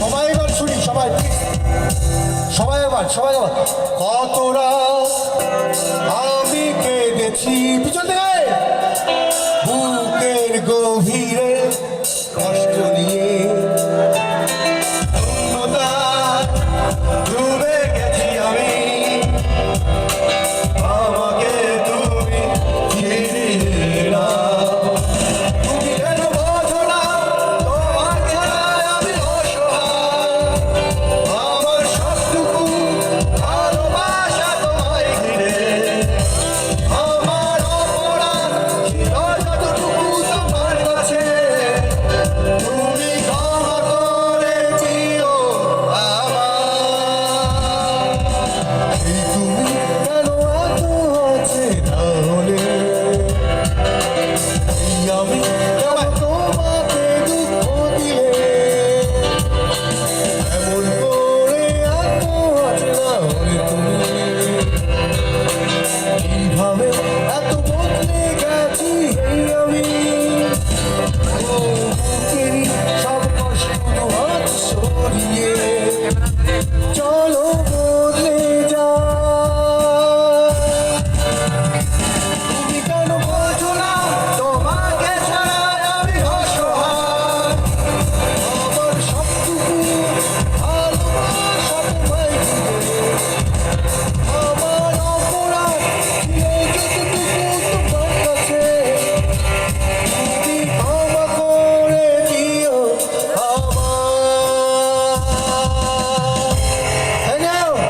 সবাই এবার শুনি সবাই। সবাই এবার সবাই এবার। কতরা